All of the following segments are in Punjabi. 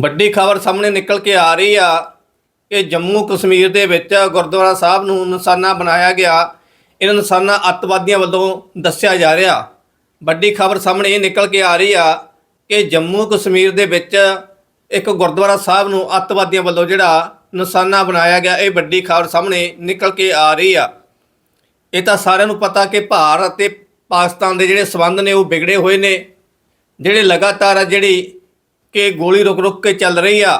ਵੱਡੀ ਖਬਰ ਸਾਹਮਣੇ ਨਿਕਲ ਕੇ ਆ ਰਹੀ ਆ ਕਿ ਜੰਮੂ ਕਸ਼ਮੀਰ ਦੇ ਵਿੱਚ ਗੁਰਦੁਆਰਾ ਸਾਹਿਬ ਨੂੰ ਨਿਸ਼ਾਨਾ ਬਣਾਇਆ ਗਿਆ। ਇਹਨਾਂ ਨਿਸ਼ਾਨਾ ਅੱਤਵਾਦੀਆਂ ਵੱਲੋਂ ਦੱਸਿਆ ਜਾ ਰਿਹਾ। ਵੱਡੀ ਖਬਰ ਸਾਹਮਣੇ ਇਹ ਨਿਕਲ ਕੇ ਆ ਰਹੀ ਆ ਕਿ ਜੰਮੂ ਕਸ਼ਮੀਰ ਦੇ ਵਿੱਚ ਇੱਕ ਗੁਰਦੁਆਰਾ ਸਾਹਿਬ ਨੂੰ ਅੱਤਵਾਦੀਆਂ ਵੱਲੋਂ ਜਿਹੜਾ ਨਿਸ਼ਾਨਾ ਬਣਾਇਆ ਗਿਆ, ਇਹ ਵੱਡੀ ਖਬਰ ਸਾਹਮਣੇ ਨਿਕਲ ਕੇ ਆ ਰਹੀ ਆ। ਇਹ ਤਾਂ ਸਾਰਿਆਂ ਨੂੰ ਪਤਾ ਕਿ ਭਾਰਤ ਅਤੇ ਪਾਕਿਸਤਾਨ ਦੇ ਜਿਹੜੇ ਸਬੰਧ ਨੇ ਉਹ ਵਿਗੜੇ ਹੋਏ ਨੇ। ਜਿਹੜੇ ਲਗਾਤਾਰ ਆ ਜਿਹੜੀ ਕਿ ਗੋਲੀ ਰੁਕ ਰੁਕ ਕੇ ਚੱਲ ਰਹੀ ਆ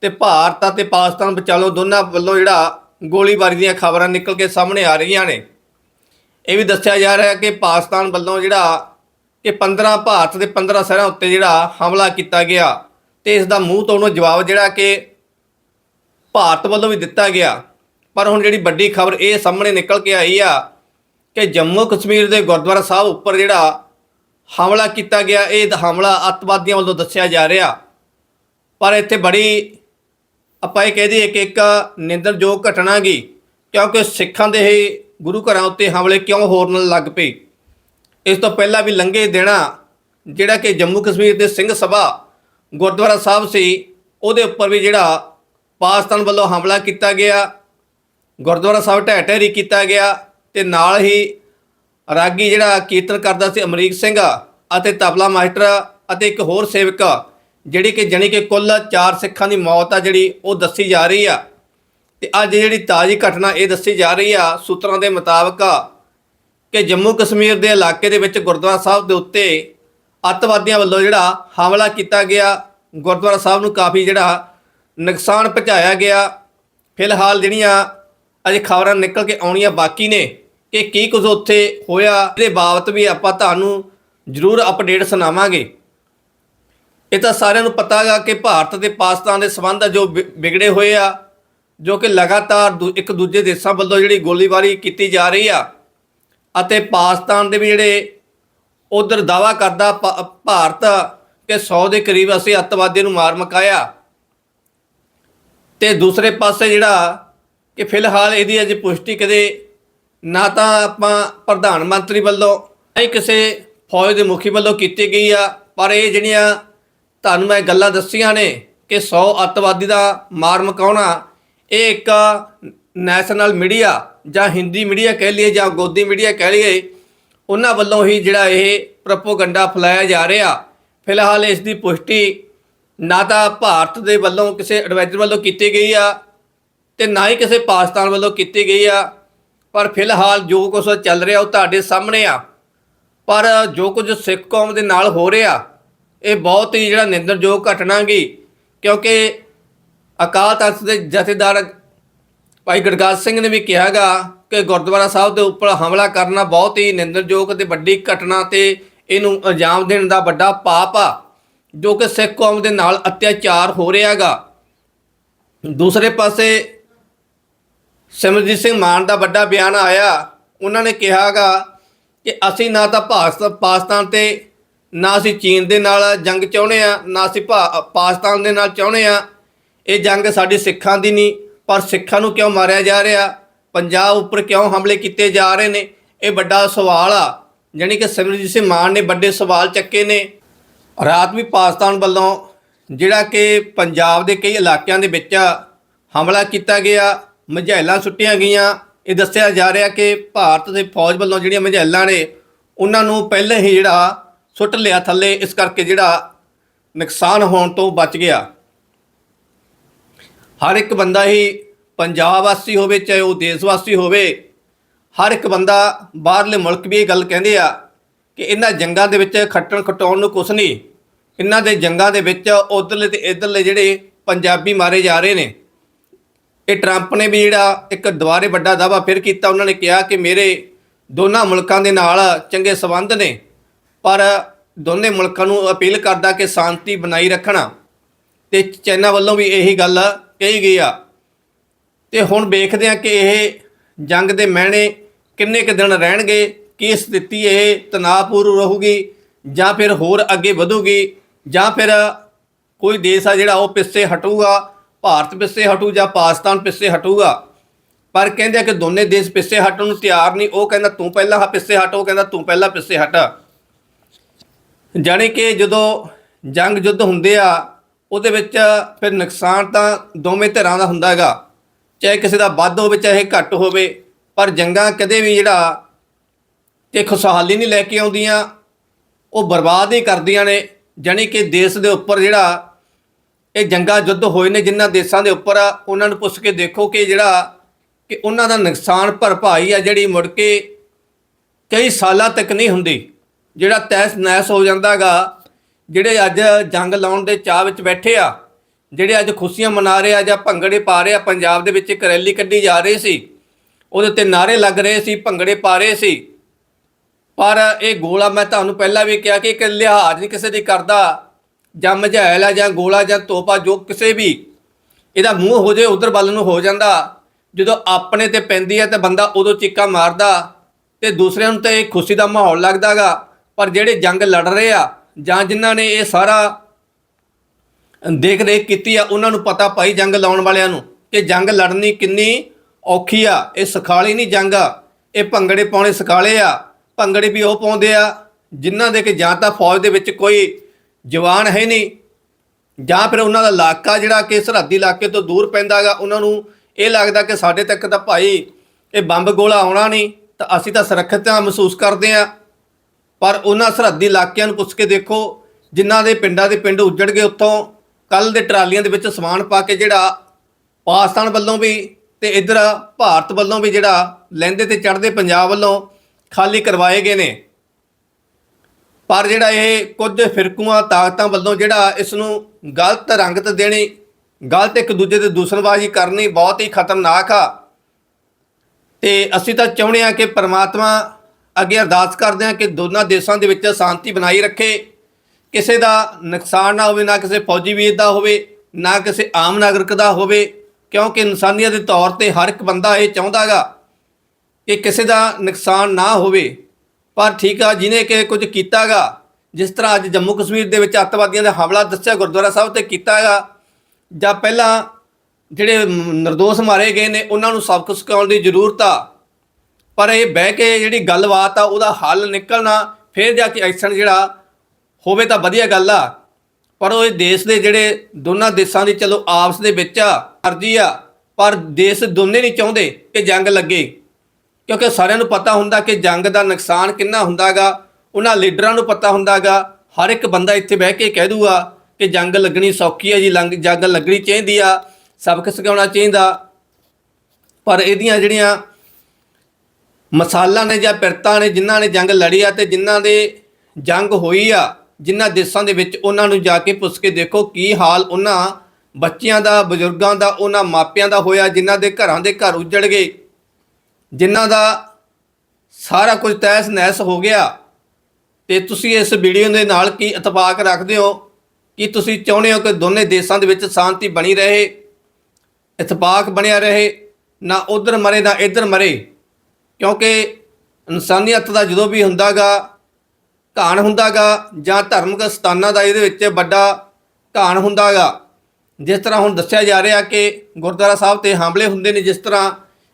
ਤੇ ਭਾਰਤ ਅਤੇ ਪਾਕਿਸਤਾਨ ਵਿਚਾਲੋ ਦੋਨਾਂ ਵੱਲੋਂ ਜਿਹੜਾ ਗੋਲੀਬਾਰੀ ਦੀਆਂ ਖਬਰਾਂ ਨਿਕਲ ਕੇ ਸਾਹਮਣੇ ਆ ਰਹੀਆਂ ਨੇ। ਇਹ ਵੀ ਦੱਸਿਆ ਜਾ ਰਿਹਾ ਹੈ ਕਿ ਪਾਕਿਸਤਾਨ ਵੱਲੋਂ ਜਿਹੜਾ ਕਿ 15 ਭਾਰਤ ਦੇ 15 ਸ਼ਹਿਰਾਂ ਉੱਤੇ ਜਿਹੜਾ ਹਮਲਾ ਕੀਤਾ ਗਿਆ ਤੇ ਇਸ ਦਾ ਮੂੰਹ ਤੋਂ ਜਵਾਬ ਜਿਹੜਾ ਕਿ ਭਾਰਤ ਵੱਲੋਂ ਵੀ ਦਿੱਤਾ ਗਿਆ। ਪਰ ਹੁਣ ਜਿਹੜੀ ਵੱਡੀ ਖਬਰ ਇਹ ਸਾਹਮਣੇ ਨਿਕਲ ਕੇ ਆਈ ਆ ਕਿ ਜੰਮੂ ਕਸ਼ਮੀਰ ਦੇ ਗੁਰਦੁਆਰਾ ਸਾਹਿਬ ਉੱਪਰ ਜਿਹੜਾ ਹਮਲਾ ਕੀਤਾ ਗਿਆ। ਇਹ ਹਮਲਾ ਅੱਤਵਾਦੀਆਂ ਵੱਲੋਂ ਦੱਸਿਆ ਜਾ ਰਿਹਾ। ਪਰ ਇੱਥੇ ਬੜੀ, ਆਪਾਂ ਇਹ ਕਹਿ ਦਈਏ ਕਿ ਇੱਕ ਨਿੰਦਰਯੋਗ ਘਟਨਾ ਗਈ, ਕਿਉਂਕਿ ਸਿੱਖਾਂ ਦੇ ਇਹ ਗੁਰੂ ਘਰਾਂ ਉੱਤੇ ਹਮਲੇ ਕਿਉਂ ਹੋਰਨ ਲੱਗ ਪਏ? ਇਸ ਤੋਂ ਪਹਿਲਾਂ ਵੀ ਲੰਘੇ ਦੇਣਾ ਜਿਹੜਾ ਕਿ ਜੰਮੂ ਕਸ਼ਮੀਰ ਦੇ ਸਿੰਘ ਸਭਾ ਗੁਰਦੁਆਰਾ ਸਾਹਿਬ ਸੀ, ਉਹਦੇ ਉੱਪਰ ਵੀ ਜਿਹੜਾ ਪਾਕਿਸਤਾਨ ਵੱਲੋਂ ਹਮਲਾ ਕੀਤਾ ਗਿਆ। ਗੁਰਦੁਆਰਾ ਸਾਹਿਬ ਢਹਿ ਢੇਰੀ ਕੀਤਾ ਗਿਆ ਤੇ ਨਾਲ ਹੀ ਰਾਗੀ ਜਿਹੜਾ ਕੀਰਤਨ ਕਰਦਾ ਸੀ ਅਮਰੀਕ ਸਿੰਘ ਅਤੇ ਤਬਲਾ ਮਾਸਟਰ ਅਤੇ ਇੱਕ ਹੋਰ ਸੇਵਕ, ਜਿਹੜੀ ਕਿ ਜਣੀ ਕਿ ਕੁੱਲ 4 ਸਿੱਖਾਂ ਦੀ ਮੌਤ ਆ ਜਿਹੜੀ ਉਹ ਦੱਸੀ ਜਾ ਰਹੀ ਆ। ਤੇ ਅੱਜ ਜਿਹੜੀ ਤਾਜ਼ੀ ਘਟਨਾ ਇਹ ਦੱਸੀ ਜਾ ਰਹੀ ਆ ਸੂਤਰਾਂ ਦੇ ਮੁਤਾਬਕ ਕਿ ਜੰਮੂ ਕਸ਼ਮੀਰ ਦੇ ਇਲਾਕੇ ਦੇ ਵਿੱਚ ਗੁਰਦੁਆਰਾ ਸਾਹਿਬ ਦੇ ਉੱਤੇ ਅੱਤਵਾਦੀਆਂ ਵੱਲੋਂ ਜਿਹੜਾ ਹਮਲਾ ਕੀਤਾ ਗਿਆ। ਗੁਰਦੁਆਰਾ ਸਾਹਿਬ ਨੂੰ ਕਾਫੀ ਜਿਹੜਾ ਨੁਕਸਾਨ ਪਹੁੰਚਾਇਆ ਗਿਆ। ਫਿਲਹਾਲ ਜਿਹੜੀਆਂ ਅਜੇ ਖਬਰਾਂ ਨਿਕਲ ਕੇ ਆਉਣੀਆਂ ਬਾਕੀ ਨੇ ਕਿ ਕੀ ਕੁਝ ਉੱਥੇ ਹੋਇਆ, ਇਹਦੇ ਬਾਬਤ ਵੀ ਆਪਾਂ ਤੁਹਾਨੂੰ ਜ਼ਰੂਰ ਅਪਡੇਟ ਸੁਣਾਵਾਂਗੇ। ਇਹ ਤਾਂ ਸਾਰਿਆਂ ਨੂੰ ਪਤਾ ਹੈਗਾ ਕਿ ਭਾਰਤ ਤੇ ਪਾਕਿਸਤਾਨ ਦੇ ਸਬੰਧ ਜੋ ਵਿ- ਵਿਗੜੇ ਹੋਏ ਆ, ਜੋ ਕਿ ਲਗਾਤਾਰ ਦੂ- ਇੱਕ ਦੂਜੇ ਦੇਸ਼ਾਂ ਵੱਲੋਂ ਜਿਹੜੀ ਗੋਲੀਬਾਰੀ ਕੀਤੀ ਜਾ ਰਹੀ ਆ, ਅਤੇ ਪਾਕਿਸਤਾਨ ਦੇ ਵੀ ਜਿਹੜੇ ਉਧਰ ਦਾਵਾ ਕਰਦਾ ਭਾ- ਭਾਰਤ ਕਿ 100 ਦੇ ਕਰੀਬ ਅਸੀਂ ਅੱਤਵਾਦੀਆਂ ਨੂੰ ਮਾਰ ਮਕਾਇਆ। ਤੇ ਦੂਸਰੇ ਪਾਸੇ ਜਿਹੜਾ ਕਿ ਫਿਲਹਾਲ ਇਹਦੀ ਅਜੇ ਪੁਸ਼ਟੀ ਕਦੇ ਨਾ ਤਾਂ ਆਪਾਂ ਪ੍ਰਧਾਨ ਮੰਤਰੀ ਵੱਲੋਂ, ਨਾ ਹੀ ਕਿਸੇ ਫੌਜ ਦੇ ਮੁਖੀ ਵੱਲੋਂ ਕੀਤੀ ਗਈ ਆ, ਪਰ ਇਹ ਜਿਹੜੀਆਂ ਤੁਹਾਨੂੰ ਮੈਂ ਗੱਲਾਂ ਦੱਸੀਆਂ ਨੇ ਕਿ 100 ਅੱਤਵਾਦੀ ਦਾ ਮਾਰ ਮਕਾਉਣਾ, ਇਹ ਇੱਕ ਨੈਸ਼ਨਲ ਮੀਡੀਆ ਜਾਂ ਹਿੰਦੀ ਮੀਡੀਆ ਕਹਿ ਲਈਏ ਜਾਂ ਗੋਦੀ ਮੀਡੀਆ ਕਹਿ ਲਈਏ, ਉਹਨਾਂ ਵੱਲੋਂ ਹੀ ਜਿਹੜਾ ਇਹ ਪ੍ਰੋਪੋਗੰਡਾ ਫੈਲਾਇਆ ਜਾ ਰਿਹਾ। ਫਿਲਹਾਲ ਇਸ ਦੀ ਪੁਸ਼ਟੀ ਨਾ ਤਾਂ ਭਾਰਤ ਦੇ ਵੱਲੋਂ ਕਿਸੇ ਐਡਵਾਈਜ਼ਰ ਵੱਲੋਂ ਕੀਤੀ ਗਈ ਆ ਤੇ ਨਾ ਹੀ ਕਿਸੇ ਪਾਕਿਸਤਾਨ ਵੱਲੋਂ ਕੀਤੀ ਗਈ ਆ। ਪਰ ਫਿਲਹਾਲ ਜੋ ਕੁਝ ਚੱਲ ਰਿਹਾ ਉਹ ਤੁਹਾਡੇ ਸਾਹਮਣੇ ਆ। ਪਰ ਜੋ ਕੁਝ ਸਿੱਖ ਕੌਮ ਦੇ ਨਾਲ ਹੋ ਰਿਹਾ, ਇਹ ਬਹੁਤ ਹੀ ਜਿਹੜਾ ਨਿੰਦਣਯੋਗ ਘਟਨਾ ਗੀ, ਕਿਉਂਕਿ ਅਕਾਲ ਤਖਤ ਦੇ ਜਥੇਦਾਰ ਭਾਈ ਗੁਰਦਾਸ ਸਿੰਘ ਨੇ ਵੀ ਕਿਹਾਗਾ ਕਿ ਗੁਰਦੁਆਰਾ ਸਾਹਿਬ ਦੇ ਉੱਪਰ ਹਮਲਾ ਕਰਨਾ ਬਹੁਤ ਹੀ ਨਿੰਦਣਯੋਗ ਤੇ ਵੱਡੀ ਘਟਨਾ ਤੇ ਇਹਨੂੰ ਅੰਜਾਮ ਦੇਣ ਦਾ ਵੱਡਾ ਪਾਪ ਆ, ਜੋ ਕਿ ਸਿੱਖ ਕੌਮ ਦੇ ਨਾਲ ਅਤਿਆਚਾਰ ਹੋ ਰਿਹਾਗਾ ਦੂਸਰੇ ਪਾਸੇ ਸਿਮਰਜੀਤ ਸਿੰਘ ਮਾਨ ਦਾ ਵੱਡਾ ਬਿਆਨ ਆਇਆ। ਉਹਨਾਂ ਨੇ ਕਿਹਾਗਾ ਕਿ ਅਸੀਂ ਨਾ ਤਾਂ ਭਾਰਤ ਪਾਕਿਸਤਾਨ ਤੇ ਨਾ ਅਸੀਂ ਚੀਨ ਦੇ ਨਾਲ ਜੰਗ ਚਾਹੁੰਦੇ ਆ ਨਾ ਅਸੀਂ ਭਾ- ਪਾਕਿਸਤਾਨ ਦੇ ਨਾਲ ਚਾਹੁੰਦੇ ਆ ਇਹ ਜੰਗ ਸਾਡੀ ਸਿੱਖਾਂ ਦੀ ਨਹੀਂ, ਪਰ ਸਿੱਖਾਂ ਨੂੰ ਕਿਉਂ ਮਾਰਿਆ ਜਾ ਰਿਹਾ? ਪੰਜਾਬ ਉੱਪਰ ਕਿਉਂ ਹਮਲੇ ਕੀਤੇ ਜਾ ਰਹੇ ਨੇ? ਇਹ ਵੱਡਾ ਸਵਾਲ ਆ। ਜਾਣੀ ਕਿ ਸਿਮਰਜੀਤ ਸਿੰਘ ਮਾਨ ਨੇ ਵੱਡੇ ਸਵਾਲ ਚੱਕੇ ਨੇ। ਰਾਤ ਵੀ ਪਾਕਿਸਤਾਨ ਵੱਲੋਂ ਜਿਹੜਾ ਕਿ ਪੰਜਾਬ ਦੇ ਕਈ ਇਲਾਕਿਆਂ ਦੇ ਵਿੱਚ ਹਮਲਾ ਕੀਤਾ ਗਿਆ। ਮਝੈਲਾਂ ਸੁੱਟੀਆਂ ਗਈਆਂ। ਇਹ ਦੱਸਿਆ ਜਾ ਰਿਹਾ ਕਿ ਭਾਰਤ ਦੇ ਫੌਜ ਵੱਲੋਂ ਜਿਹੜੀਆਂ ਮਝੈਲਾਂ ਨੇ, ਉਹਨਾਂ ਨੂੰ ਪਹਿਲਾਂ ਹੀ ਜਿਹੜਾ ਸੁੱਟ ਲਿਆ ਥੱਲੇ, ਇਸ ਕਰਕੇ ਜਿਹੜਾ ਨੁਕਸਾਨ ਹੋਣ ਤੋਂ ਬਚ ਗਿਆ। ਹਰ ਇੱਕ ਬੰਦਾ ਹੀ ਪੰਜਾਬ ਵਾਸੀ ਹੋਵੇ, ਚਾਹੇ ਉਹ ਦੇਸ਼ ਵਾਸੀ ਹੋਵੇ, ਹਰ ਇੱਕ ਬੰਦਾ ਬਾਹਰਲੇ ਮੁਲਕ ਵੀ ਇਹ ਗੱਲ ਕਹਿੰਦੇ ਆ ਕਿ ਇਹਨਾਂ ਜੰਗਾਂ ਦੇ ਵਿੱਚ ਖੱਟਣ ਖਟਾਉਣ ਨੂੰ ਕੁਛ ਨਹੀਂ। ਇਹਨਾਂ ਦੇ ਜੰਗਾਂ ਦੇ ਵਿੱਚ ਉਧਰਲੇ ਤੇ ਇਧਰਲੇ ਜਿਹੜੇ ਪੰਜਾਬੀ ਮਾਰੇ ਜਾ ਰਹੇ ਨੇ। ਇਹ ਟਰੰਪ ਨੇ ਵੀ ਜਿਹੜਾ ਇੱਕ ਦੁਬਾਰੇ ਵੱਡਾ ਦਾਅਵਾ ਫਿਰ ਕੀਤਾ, ਉਹਨਾਂ ਨੇ ਕਿਹਾ ਕਿ ਮੇਰੇ ਦੋਨਾਂ ਮੁਲਕਾਂ ਦੇ ਨਾਲ ਚੰਗੇ ਸਬੰਧ ਨੇ, ਪਰ ਦੋਨੇ ਮੁਲਕਾਂ ਨੂੰ ਅਪੀਲ ਕਰਦਾ ਕਿ ਸ਼ਾਂਤੀ ਬਣਾਈ ਰੱਖਣਾ। ਤੇ ਚਾਈਨਾ ਵੱਲੋਂ ਵੀ ਇਹੀ ਗੱਲ ਕਹੀ ਗਈ ਆ। ਤੇ ਹੁਣ ਵੇਖਦੇ ਆ ਕਿ ਇਹ ਜੰਗ ਦੇ ਮਹਿਣੇ ਕਿੰਨੇ ਕੁ ਦਿਨ ਰਹਿਣਗੇ ਕੀ ਸਥਿਤੀ ਇਹ ਤਣਾਅਪੂਰ ਰਹੂਗੀ, ਜਾਂ ਫਿਰ ਹੋਰ ਅੱਗੇ ਵਧੂਗੀ, ਜਾਂ ਫਿਰ ਕੋਈ ਦੇਸ਼ ਆ ਜਿਹੜਾ ਉਹ ਪਿੱਛੇ ਹਟੂਗਾ। ਭਾਰਤ ਪਿੱਛੇ ਹਟੂ ਜਾਂ ਪਾਕਿਸਤਾਨ ਪਿੱਛੇ ਹਟੂਗਾ। ਪਰ ਕਹਿੰਦੇ ਆ ਕਿ ਦੋਨੇ ਦੇਸ਼ ਪਿੱਛੇ ਹਟਣ ਨੂੰ ਤਿਆਰ ਨਹੀਂ, ਉਹ ਕਹਿੰਦਾ ਤੂੰ ਪਹਿਲਾਂ ਪਿੱਛੇ ਹਟ, ਉਹ ਕਹਿੰਦਾ ਤੂੰ ਪਹਿਲਾਂ ਪਿੱਛੇ ਹਟ। ਜਾਣੀ ਕਿ ਜਦੋਂ ਜੰਗ ਯੁੱਧ ਹੁੰਦੇ ਆ, ਉਹਦੇ ਵਿੱਚ ਫਿਰ ਨੁਕਸਾਨ ਤਾਂ ਦੋਵੇਂ ਧਿਰਾਂ ਦਾ ਹੁੰਦਾ ਹੈਗਾ। ਚਾਹੇ ਕਿਸੇ ਦਾ ਵੱਧ ਹੋਵੇ, ਚਾਹੇ ਘੱਟ ਹੋਵੇ, ਪਰ ਜੰਗਾਂ ਕਦੇ ਵੀ ਜਿਹੜਾ ਕਿ ਖੁਸ਼ਹਾਲੀ ਨਹੀਂ ਲੈ ਕੇ ਆਉਂਦੀਆਂ, ਉਹ ਬਰਬਾਦ ਹੀ ਕਰਦੀਆਂ ਨੇ। ਜਾਣੀ ਕਿ ਦੇਸ਼ ਦੇ ਉੱਪਰ ਜਿਹੜਾ ਇਹ ਜੰਗਾਂ ਯੁੱਧ ਹੋਏ ਨੇ ਜਿਨ੍ਹਾਂ ਦੇਸ਼ਾਂ ਦੇ ਉੱਪਰ ਉਹਨਾਂ ਨੂੰ ਪੁੱਛ ਕੇ ਦੇਖੋ ਕਿ ਜਿਹੜਾ ਕਿ ਉਹਨਾਂ ਦਾ ਨੁਕਸਾਨ ਭਰਪਾਈ ਆ, ਜਿਹੜੀ ਮੁੜ ਕੇ ਕਈ ਸਾਲਾਂ ਤੱਕ ਨਹੀਂ ਹੁੰਦੀ, ਜਿਹੜਾ ਤੈਸ ਨੈਸ ਹੋ ਜਾਂਦਾਗਾ ਜਿਹੜੇ ਅੱਜ ਜੰਗ ਲਾਉਣ ਦੇ ਚਾਹ ਵਿੱਚ ਬੈਠੇ ਆ, ਜਿਹੜੇ ਅੱਜ ਖੁਸ਼ੀਆਂ ਮਨਾ ਰਹੇ ਆ ਜਾਂ ਭੰਗੜੇ ਪਾ ਰਹੇ ਆ। ਪੰਜਾਬ ਦੇ ਵਿੱਚ ਇੱਕ ਰੈਲੀ ਕੱਢੀ ਜਾ ਰਹੀ ਸੀ, ਉਹਦੇ ਉੱਤੇ ਨਾਰੇ ਲੱਗ ਰਹੇ ਸੀ, ਭੰਗੜੇ ਪਾ ਰਹੇ ਸੀ। ਪਰ ਇਹ ਗੋਲਾ ਮੈਂ ਤੁਹਾਨੂੰ ਪਹਿਲਾਂ ਵੀ ਕਿਹਾ ਕਿ ਇੱਕ ਲਿਹਾਜ਼ ਨਹੀਂ ਕਿਸੇ ਦੀ ਕਰਦਾ। ਜਾਂ ਮਝੈਲ ਆ ਜਾਂ ਗੋਲਾ ਜਾਂ ਤੋਪਾ ਜੋ ਕਿਸੇ ਵੀ, ਇਹਦਾ ਮੂੰਹ ਹੋ ਜੇ ਉਧਰ ਵੱਲ ਨੂੰ ਹੋ ਜਾਂਦਾ। ਜਦੋਂ ਆਪਣੇ ਤੇ ਪੈਂਦੀ ਹੈ ਤੇ ਬੰਦਾ ਉਦੋਂ ਚੀਕਾ ਮਾਰਦਾ ਤੇ ਦੂਸਰਿਆਂ ਨੂੰ ਤੇ ਖੁਸ਼ੀ ਦਾ ਮਾਹੌਲ ਲੱਗਦਾਗਾ ਪਰ ਜਿਹੜੇ ਜੰਗ ਲੜ ਰਹੇ ਆ, ਜਾਂ ਜਿਨ੍ਹਾਂ ਨੇ ਇਹ ਸਾਰਾ ਦੇਖ ਰੇਖ ਕੀਤੀ ਆ, ਉਹਨਾਂ ਨੂੰ ਪਤਾ ਭਾਈ ਜੰਗ ਲਾਉਣ ਵਾਲਿਆਂ ਨੂੰ ਕਿ ਜੰਗ ਲੜਨੀ ਕਿੰਨੀ ਔਖੀ ਆ। ਇਹ ਸਖਾਲੀ ਨਹੀਂ ਜੰਗ ਆ। ਇਹ ਭੰਗੜੇ ਪਾਉਣੇ ਸਖਾਲੇ ਆ। ਭੰਗੜੇ ਵੀ ਉਹ ਪਾਉਂਦੇ ਆ, ਜਿਨ੍ਹਾਂ ਦੇ ਕਿ ਜਾਂ ਤਾਂ ਫੌਜ ਦੇ ਵਿੱਚ ਕੋਈ ਜਵਾਨ ਹੈ ਨਹੀਂ। ਜਾਂ ਫਿਰ ਉਹਨਾਂ ਦਾ ਇਲਾਕਾ ਜਿਹੜਾ ਕਿ ਸਰਹੱਦੀ ਇਲਾਕੇ ਤੋਂ ਦੂਰ ਪੈਂਦਾਗਾ ਉਹਨਾਂ ਨੂੰ ਇਹ ਲੱਗਦਾ ਕਿ ਸਾਡੇ ਤੱਕ ਤਾਂ ਭਾਈ ਇਹ ਬੰਬ ਗੋਲਾ ਆਉਣਾ ਨਹੀਂ, ਤਾਂ ਅਸੀਂ ਤਾਂ ਸੁਰੱਖਿਅਤ ਮਹਿਸੂਸ ਕਰਦੇ ਆ ਪਰ ਉਹਨਾਂ ਸਰਹੱਦੀ ਇਲਾਕਿਆਂ ਨੂੰ ਪੁੱਛ ਕੇ ਦੇਖੋ, ਜਿਨ੍ਹਾਂ ਦੇ ਪਿੰਡਾਂ ਦੇ ਪਿੰਡ ਉੱਜੜ ਗਏ ਉੱਥੋਂ ਕੱਲ ਦੇ ਟਰਾਲੀਆਂ ਦੇ ਵਿੱਚ ਸਮਾਨ ਪਾ ਕੇ ਜਿਹੜਾ ਪਾਕਿਸਤਾਨ ਵੱਲੋਂ ਵੀ ਤੇ ਇਧਰ ਭਾਰਤ ਵੱਲੋਂ ਵੀ ਜਿਹੜਾ ਲੈਂਦੇ ਤੇ ਚੜ੍ਹਦੇ ਪੰਜਾਬ ਵੱਲੋਂ ਖਾਲੀ ਕਰਵਾਏ ਗਏ ਨੇ। ਪਰ ਜਿਹੜਾ ਇਹ ਕੁਝ ਫਿਰਕੂਆਂ ਤਾਕਤਾਂ ਵੱਲੋਂ ਜਿਹੜਾ ਇਸ ਨੂੰ ਗਲਤ ਰੰਗਤ ਦੇਣੀ, ਗਲਤ ਇੱਕ ਦੂਜੇ ਤੇ ਦੂਸ਼ਣਬਾਜ਼ੀ ਕਰਨੀ ਬਹੁਤ ਹੀ ਖਤਰਨਾਕ ਆ। ਤੇ ਅਸੀਂ ਤਾਂ ਚਾਹੁੰਦੇ ਹਾਂ ਕਿ ਪ੍ਰਮਾਤਮਾ ਅੱਗੇ ਅਰਦਾਸ ਕਰਦੇ ਹਾਂ ਕਿ ਦੋਨਾਂ ਦੇਸ਼ਾਂ ਦੇ ਵਿੱਚ ਸ਼ਾਂਤੀ ਬਣਾਈ ਰੱਖੇ। ਕਿਸੇ ਦਾ ਨੁਕਸਾਨ ਨਾ ਹੋਵੇ, ਨਾ ਕਿਸੇ ਫੌਜੀ ਵੀਰ ਦਾ ਹੋਵੇ, ਨਾ ਕਿਸੇ ਆਮ ਨਾਗਰਿਕ ਦਾ ਹੋਵੇ, ਕਿਉਂਕਿ ਇਨਸਾਨੀਅਤ ਦੇ ਤੌਰ ਤੇ ਹਰ ਇੱਕ ਬੰਦਾ ਇਹ ਚਾਹੁੰਦਾਗਾ ਕਿ ਕਿਸੇ ਦਾ ਨੁਕਸਾਨ ਨਾ ਹੋਵੇ। ਪਰ ਠੀਕ ਆ, ਜਿਹਨੇ ਕਿ ਕੁਝ ਕੀਤਾਗਾ, ਜਿਸ ਤਰ੍ਹਾਂ ਅੱਜ ਜੰਮੂ ਕਸ਼ਮੀਰ ਦੇ ਵਿੱਚ ਅੱਤਵਾਦੀਆਂ ਦਾ ਹਮਲਾ ਦੱਸਿਆ ਗੁਰਦੁਆਰਾ ਸਾਹਿਬ ਤੇ ਕੀਤਾਗਾ, ਜਾਂ ਪਹਿਲਾਂ ਜਿਹੜੇ ਮ- ਨਿਰਦੋਸ਼ ਮਾਰੇ ਗਏ ਨੇ, ਉਹਨਾਂ ਨੂੰ ਸਬਕ ਸਿਖਾਉਣ ਦੀ ਜ਼ਰੂਰਤ ਆ। ਪਰ ਇਹ ਬਹਿ ਕੇ ਜਿਹੜੀ ਗੱਲਬਾਤ ਆ, ਉਹਦਾ ਹੱਲ ਨਿਕਲਣਾ, ਫਿਰ ਜਾ ਕੇ ਐਕਸ਼ਨ ਜਿਹੜਾ ਹੋਵੇ ਤਾਂ ਵਧੀਆ ਗੱਲ ਆ। ਪਰ ਉਹ ਇਹ ਦੇਸ਼ ਦੇ ਜਿਹੜੇ ਦੋਨਾਂ ਦੇਸ਼ਾਂ ਦੀ, ਚਲੋ ਆਪਸ ਦੇ ਵਿੱਚ ਆ, ਅਰਜੀ ਆ, ਪਰ ਦੇਸ਼ ਦੋਨੇ ਨਹੀਂ ਚਾਹੁੰਦੇ ਕਿ ਜੰਗ ਲੱਗੇ। ਕਿਉਂਕਿ ਸਾਰਿਆਂ ਨੂੰ ਪਤਾ ਹੁੰਦਾ ਕਿ ਜੰਗ ਦਾ ਨੁਕਸਾਨ ਕਿੰਨਾ ਹੁੰਦਾਗਾ, ਉਹਨਾਂ ਲੀਡਰਾਂ ਨੂੰ ਪਤਾ ਹੁੰਦਾਗਾ, ਹਰ ਇੱਕ ਬੰਦਾ ਇੱਥੇ ਬਹਿ ਕੇ ਕਹਿ ਦੂਗਾ ਕਿ ਜੰਗ ਲੱਗਣੀ ਸੌਖੀ ਹੈ ਜੀ ਲੰਗ ਜੰਗ ਲੱਗਣੀ ਚਾਹੀਦੀ ਆ, ਸਬਕ ਸਿਖਾਉਣਾ ਚਾਹੀਦਾ। ਪਰ ਇਹਦੀਆਂ ਜਿਹੜੀਆਂ ਮਸਾਲਾ ਨੇ ਜਾਂ ਪਿਰਤਾਂ ਨੇ, ਜਿਨ੍ਹਾਂ ਨੇ ਜੰਗ ਲੜੀ ਆ ਤੇ ਜਿਨ੍ਹਾਂ ਦੇ ਜੰਗ ਹੋਈ ਆ, ਜਿਨ੍ਹਾਂ ਦੇਸ਼ਾਂ ਦੇ ਵਿੱਚ ਉਹਨਾਂ ਨੂੰ ਜਾ ਕੇ ਪੁੱਛ ਕੇ ਦੇਖੋ ਕੀ ਹਾਲ ਉਹਨਾਂ ਬੱਚਿਆਂ ਦਾ, ਬਜ਼ੁਰਗਾਂ ਦਾ, ਉਹਨਾਂ ਮਾਪਿਆਂ ਦਾ ਹੋਇਆ, ਜਿਨ੍ਹਾਂ ਦੇ ਘਰਾਂ ਦੇ ਘਰ ਉੱਜੜ ਗਏ। ਜਿਨ੍ਹਾਂ ਦਾ ਸਾਰਾ ਕੁਝ ਤੈਸ ਨੈਸ ਹੋ ਗਿਆ, ਤੇ ਤੁਸੀਂ ਇਸ ਵੀਡੀਓ ਦੇ ਨਾਲ ਕੀ ਇਤਫਾਕ ਰੱਖਦੇ ਹੋ? ਕਿ ਤੁਸੀਂ ਚਾਹੁੰਦੇ ਹੋ ਕਿ ਦੋਨੇ ਦੇਸ਼ਾਂ ਦੇ ਵਿੱਚ ਸ਼ਾਂਤੀ ਬਣੀ ਰਹੇ, ਇਤਫਾਕ ਬਣਿਆ ਰਹੇ, ਨਾ ਉਧਰ ਮਰੇ, ਨਾ ਇੱਧਰ ਮਰੇ? ਕਿਉਂਕਿ ਇਨਸਾਨੀਅਤ ਦਾ ਜਦੋਂ ਵੀ ਹੁੰਦਾਗਾ, ਘਾਣ ਹੁੰਦਾਗਾ, ਜਾਂ ਧਾਰਮਿਕ ਸਥਾਨਾਂ ਦਾ ਇਹਦੇ ਵਿੱਚ ਵੱਡਾ ਘਾਣ ਹੁੰਦਾਗਾ। ਜਿਸ ਤਰ੍ਹਾਂ ਹੁਣ ਦੱਸਿਆ ਜਾ ਰਿਹਾ ਕਿ ਗੁਰਦੁਆਰਾ ਸਾਹਿਬ ਤੇ ਹਮਲੇ ਹੁੰਦੇ ਨੇ, ਜਿਸ ਤਰ੍ਹਾਂ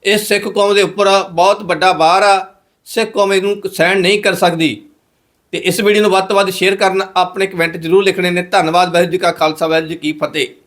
ਇਹ ਸਿੱਖ ਕੌਮ ਦੇ ਉੱਪਰ ਬਹੁਤ ਵੱਡਾ ਬਾਰ ਆ। ਸਿੱਖ ਕੌਮ ਇਹਨੂੰ ਸਹਿਣ ਨਹੀਂ ਕਰ ਸਕਦੀ। ਤੇ ਇਸ ਵੀਡੀਓ ਨੂੰ ਵੱਧ ਤੋਂ ਵੱਧ ਸ਼ੇਅਰ ਕਰਨ ਆਪਣੇ ਕਮੈਂਟ ਜ਼ਰੂਰ ਲਿਖਣੇ ਨੇ। ਧੰਨਵਾਦ ਵਾਹਿਗੁਰੂ ਜੀ ਕਾ ਖਾਲਸਾ, ਵਾਹਿਗੁਰੂ ਜੀ ਕੀ ਫਤਿਹ।